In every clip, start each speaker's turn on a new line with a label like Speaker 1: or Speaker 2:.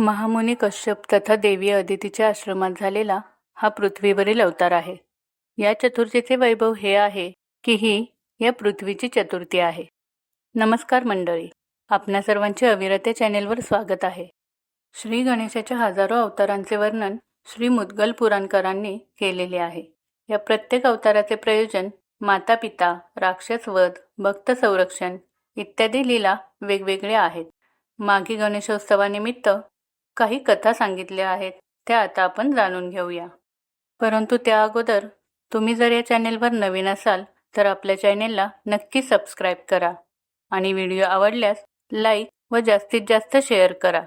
Speaker 1: महामुनी कश्यप तथा देवी अदितीच्या आश्रमात झालेला हा पृथ्वीवरील अवतार आहे. या चतुर्थीचे वैभव हे आहे की ही या पृथ्वीची चतुर्थी आहे. नमस्कार मंडळी आपणा सर्वांचे अविरते चॅनेलवर स्वागत आहे. श्री गणेशाच्या हजारो अवतारांचे वर्णन श्री मुद्गल पुराणकरांनी केलेले आहे. या प्रत्येक अवताराचे प्रयोजन माता पिता राक्षसवध भक्त संरक्षण इत्यादी लीला वेगवेगळ्या आहेत. माघी गणेशोत्सवानिमित्त काही कथा सांगितल्या आहेत त्या आता आपण जाणून घेऊया. परंतु त्या अगोदर तुम्ही जर या चॅनेलवर नवीन असाल तर आपल्या चॅनेलला नक्की सबस्क्राईब करा आणि व्हिडिओ आवडल्यास लाईक व जास्तीत जास्त शेअर करा.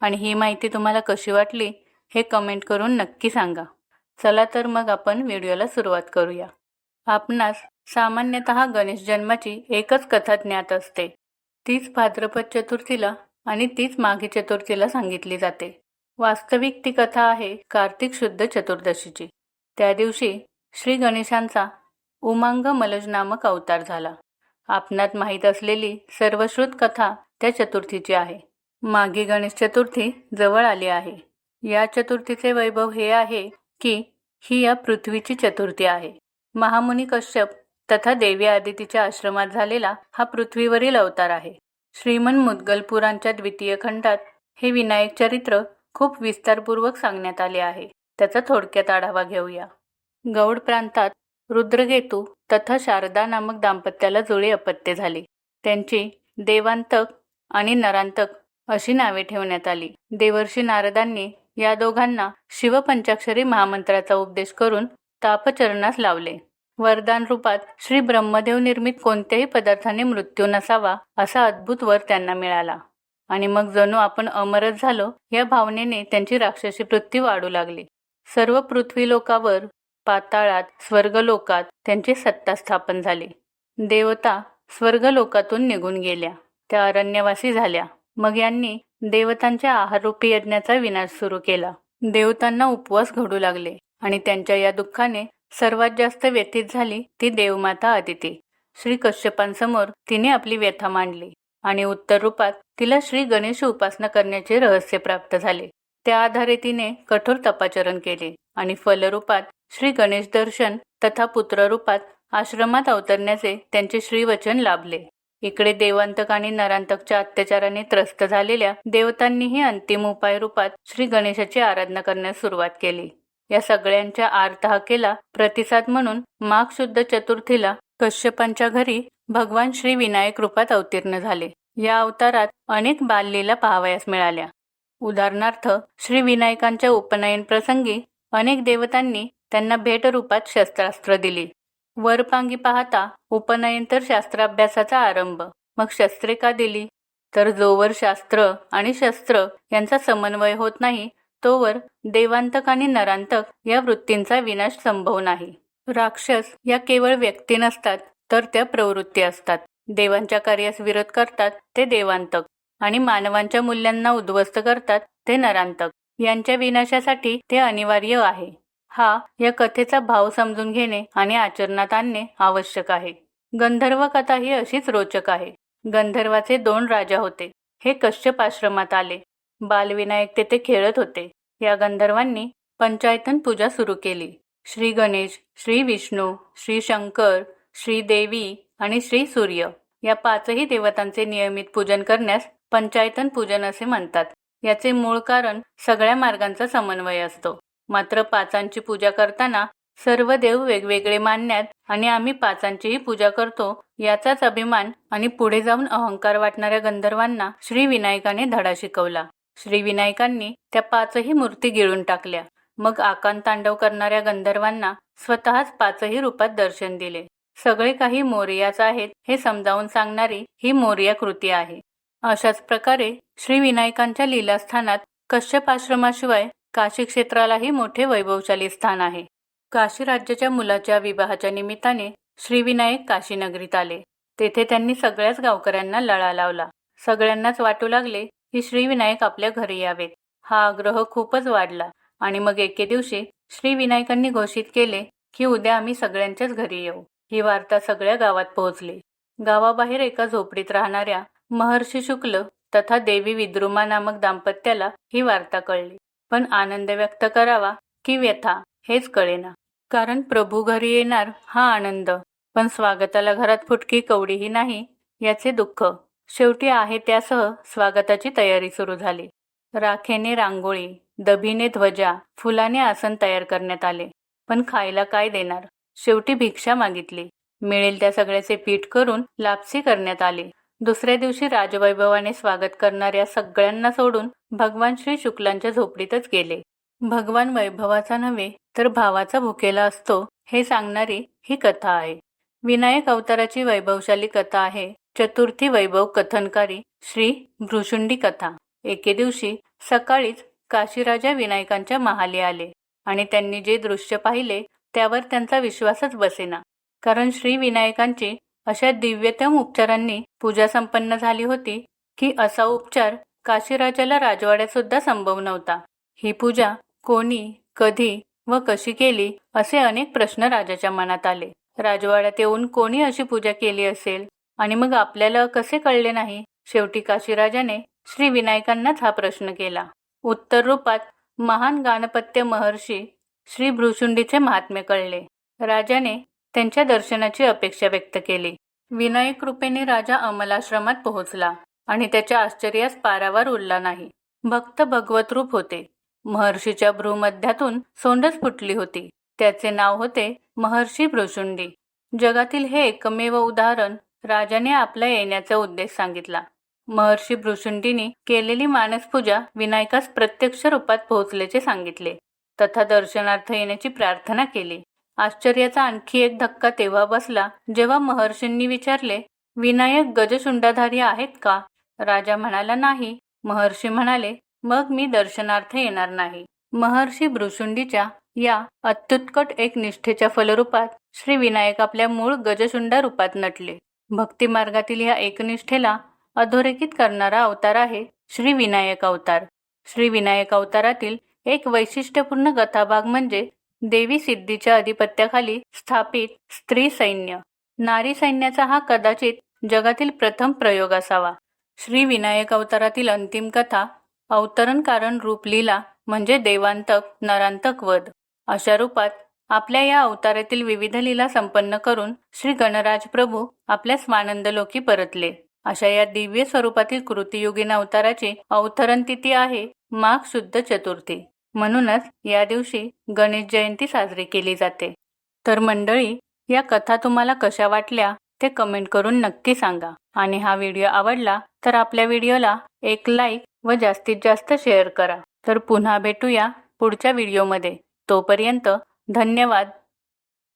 Speaker 1: आणि ही माहिती तुम्हाला कशी वाटली हे कमेंट करून नक्की सांगा. चला तर मग आपण व्हिडिओला सुरुवात करूया. आपणास सामान्यतः गणेश जन्माची एकच कथा ज्ञात असते. तीच भाद्रपद चतुर्थीला आणि तीच माघी चतुर्थीला सांगितली जाते. वास्तविक ती कथा आहे कार्तिक शुद्ध चतुर्दशीची. त्या दिवशी श्री गणेशांचा उमांग मलज नामक अवतार झाला. आपणात माहीत असलेली सर्वश्रुत कथा त्या चतुर्थीची आहे. माघी गणेश चतुर्थी जवळ आली आहे. या चतुर्थीचे वैभव हे आहे की ही या पृथ्वीची चतुर्थी आहे. महामुनी कश्यप तथा देवी आदितीच्या आश्रमात झालेला हा पृथ्वीवरील अवतार आहे. श्रीमन मुद्गलपुराणच्या द्वितीय खंडात हे विनायक चरित्र खूप विस्तारपूर्वक सांगण्यात आले आहे. त्याचा थोडक्यात आढावा घेऊया. गौड प्रांतात रुद्रगेतू तथा शारदा नामक दाम्पत्याला जुळे अपत्य झाले. त्यांची देवांतक आणि नरांतक अशी नावे ठेवण्यात आली. देवर्षी नारदांनी या दोघांना शिवपंचाक्षरी महामंत्राचा उपदेश करून तापचरणास लावले. वरदान रूपात श्री ब्रह्मदेव निर्मित कोणत्याही पदार्थाने मृत्यू नसावा असा अद्भुत वर त्यांना मिळाला. आणि मग जणू आपण अमरच झालो या भावनेने त्यांची राक्षसी वृत्ती वाढू लागली. सर्व पृथ्वी लोकावर पाताळात स्वर्गलोकात त्यांची सत्ता स्थापन झाली. देवता स्वर्गलोकातून निघून गेल्या. त्या अरण्यवासी झाल्या. मग यांनी देवतांच्या आहाररूपी यज्ञाचा विनाश सुरू केला. देवतांना उपवास घडू लागले आणि त्यांच्या या दुःखाने सर्वात जास्त व्यथित झाली ती देवमाता अदिती श्री कश्यपांसमोर तिने आपली व्यथा मांडली आणि उत्तर रूपात तिला श्री गणेश उपासना करण्याचे रहस्य प्राप्त झाले. त्या आधारे तिने कठोर तपाचरण केले आणि फलरूपात श्री गणेश दर्शन तथा पुत्ररूपात आश्रमात अवतरण्याचे त्यांचे श्रीवचन लाभले. इकडे देवांतक आणि नरांतकच्या अत्याचाराने त्रस्त झालेल्या देवतांनीही अंतिम उपाय रूपात श्री गणेशाची आराधना करण्यास सुरुवात केली. या सगळ्यांच्या आर्तहाकेला प्रतिसाद म्हणून माघ शुद्ध चतुर्थीला कश्यपांच्या घरी भगवान श्री विनायक रूपात अवतीर्ण झाले. या अवतारात अनेक बाललीला पाहावयास मिळाल्या. उदाहरणार्थ श्री विनायकांच्या उपनयन प्रसंगी अनेक देवतांनी त्यांना भेट रूपात शस्त्रास्त्र दिली. वरपांगी पाहता उपनयन तर शास्त्राभ्यासाचा आरंभ. मग शस्त्रे का दिली? तर जोवर शास्त्र आणि शस्त्र यांचा समन्वय होत नाही तोवर देवांतक आणि नरांतक या वृत्तींचा विनाश संभव नाही. राक्षस या केवळ व्यक्ती नसतात तर त्या प्रवृत्ती असतात. देवांच्या कार्यास विरोध करतात ते देवांतक. आणि मानवांच्या मूल्यांना उद्ध्वस्त करतात ते नरांतक. यांच्या विनाशासाठी ते अनिवार्य आहे. हा या कथेचा भाव समजून घेणे आणि आचरणात आणणे आवश्यक आहे. गंधर्व कथा ही अशीच रोचक आहे. गंधर्वाचे दोन राजा होते. हे कश्यप आश्रमात आले. बालविनायक तेथे खेळत होते. या गंधर्वांनी पंचायतन पूजा सुरू केली. श्री गणेश श्री विष्णू श्री शंकर श्री देवी आणि श्री सूर्य या पाचही देवतांचे नियमित पूजन करण्यास पंचायतन पूजन असे म्हणतात. याचे मूळ कारण सगळ्या मार्गांचा समन्वय असतो. मात्र पाचांची पूजा करताना सर्व देव वेगवेगळे मानण्यात आणि आम्ही पाचांचीही पूजा करतो याचाच अभिमान आणि पुढे जाऊन अहंकार वाटणाऱ्या गंधर्वांना श्री विनायकाने धडा शिकवला. श्रीविनायकांनी त्या पाचही मूर्ती गिळून टाकल्या. मग आकांत तांडव करणाऱ्या गंधर्वांना स्वतःच पाचही रूपात दर्शन दिले. सगळे काही मोरियाच आहेत हे समजावून सांगणारी ही मोरिया कृती आहे. अशाच प्रकारे श्रीविनायकांच्या लीलास्थानात कश्यप आश्रमाशिवाय काशी क्षेत्रालाही मोठे वैभवशाली स्थान आहे. काशी राज्याच्या मुलाच्या विवाहाच्या निमित्ताने श्रीविनायक काशीनगरीत आले. तेथे त्यांनी सगळ्याच गावकऱ्यांना लळा लावला. सगळ्यांनाच वाटू लागले की श्रीविनायक आपल्या घरी यावेत. हा आग्रह खूपच वाढला. आणि मग एके दिवशी श्रीविनायकांनी घोषित केले की उद्या आम्ही सगळ्यांच्याच घरी येऊ. ही वार्ता सगळ्या गावात पोहोचली. गावाबाहेर एका झोपडीत राहणाऱ्या महर्षी शुक्ल तथा देवी विद्रुमा नामक दाम्पत्याला ही वार्ता कळली. पण आनंद व्यक्त करावा की व्यथा हेच कळेना. कारण प्रभू घरी येणार हा आनंद. पण स्वागताला घरात फुटकी कवडीही नाही याचे दुःख. शेवटी आहे त्यासह स्वागताची तयारी सुरू झाली. राखेने रांगोळी दभीने ध्वजा फुलाने आसन तयार करण्यात आले. पण खायला काय देणार? शेवटी भिक्षा मागितली. मिळेल त्या सगळ्याचे पीठ करून लापसी करण्यात आली. दुसऱ्या दिवशी राजवैभवाने स्वागत करणाऱ्या सगळ्यांना सोडून भगवान श्री शुक्लांच्या झोपडीतच गेले. भगवान वैभवाचा नव्हे तर भावाचा भुकेला असतो हे सांगणारी ही कथा आहे. विनायक अवताराची वैभवशाली कथा आहे. चतुर्थी वैभव कथनकारी श्री भ्रुशुंडी कथा. एके दिवशी सकाळीच काशीराजा विनायकांच्या महाली आले आणि त्यांनी जे दृश्य पाहिले त्यावर त्यांचा विश्वासच बसेना. कारण श्री विनायकांची अशा दिव्यतम उपचारांनी पूजा संपन्न झाली होती की असा उपचार काशीराजाला राजवाड्यात सुद्धा संभव नव्हता. ही पूजा कोणी कधी व कशी केली असे अनेक प्रश्न राजाच्या मनात आले. राजवाड्यात येऊन कोणी अशी पूजा केली असेल? आणि मग आपल्याला कसे कळले नाही? शेवटी काशीराजाने श्री विनायकांनाच हा प्रश्न केला. उत्तर रूपात महान गाणपत्य महर्षी श्री भ्रुशुंडीचे महात्म्य कळले. राजाने त्यांच्या दर्शनाची अपेक्षा व्यक्त केली. विनायक कृपेने राजा अमलाश्रमात पोहोचला आणि त्याच्या आश्चर्यास पारावर उरला नाही. भक्त भगवत रूप होते. महर्षीच्या भ्रूमध्यातून सोंडच फुटली होती. त्याचे नाव होते महर्षी भ्रुशुंडी जगातील हे एकमेव उदाहरण राजाने आपला येण्याचा उद्देश सांगितला. महर्षी भ्रुशुंडीनी केलेली मानसपूजा विनायकास प्रत्यक्ष रूपात पोहोचल्याचे सांगितले. तथा दर्शनार्थ येण्याची प्रार्थना केली. आश्चर्याचा आणखी एक धक्का तेव्हा बसला जेव्हा महर्षींनी विचारले विनायक गजशुंडाधारी आहेत का? राजा म्हणाला नाही. महर्षी म्हणाले मग मी दर्शनार्थ येणार नाही. महर्षी भ्रुशुंडीच्या या अत्युत्कट एक निष्ठेच्या फलरूपात श्री विनायक आपल्या मूळ गजशुंडा रूपात नटले. भक्ती मार्गातील या एकनिष्ठेला अधोरेखित करणारा अवतार आहे श्री विनायक अवतार. श्री विनायक अवतारातील एक वैशिष्ट्यपूर्ण कथाभाग म्हणजे देवी सिद्धीच्या अधिपत्याखाली स्थापित स्त्री सैन्य. नारी सैन्याचा हा कदाचित जगातील प्रथम प्रयोग असावा. श्री विनायक अवतारातील अंतिम कथा अवतरण कारण रूपलीला म्हणजे देवांतक नरांतक वध. अशा रूपात आपल्या या अवतारातील विविध लीला संपन्न करून श्री गणराज प्रभू आपल्या स्वानंदलोकी परतले. अशा या दिव्य स्वरूपातील कृतियुगीन अवताराची अवतरण तिथी आहे माघ शुद्ध चतुर्थी. म्हणूनच या दिवशी गणेश जयंती साजरी केली जाते. तर मंडळी या कथा तुम्हाला कशा वाटल्या ते कमेंट करून नक्की सांगा. आणि हा व्हिडिओ आवडला तर आपल्या व्हिडिओला एक लाईक व जास्तीत जास्त शेअर करा. तर पुन्हा भेटूया पुढच्या व्हिडिओमध्ये तोपर्यंत धन्यवाद.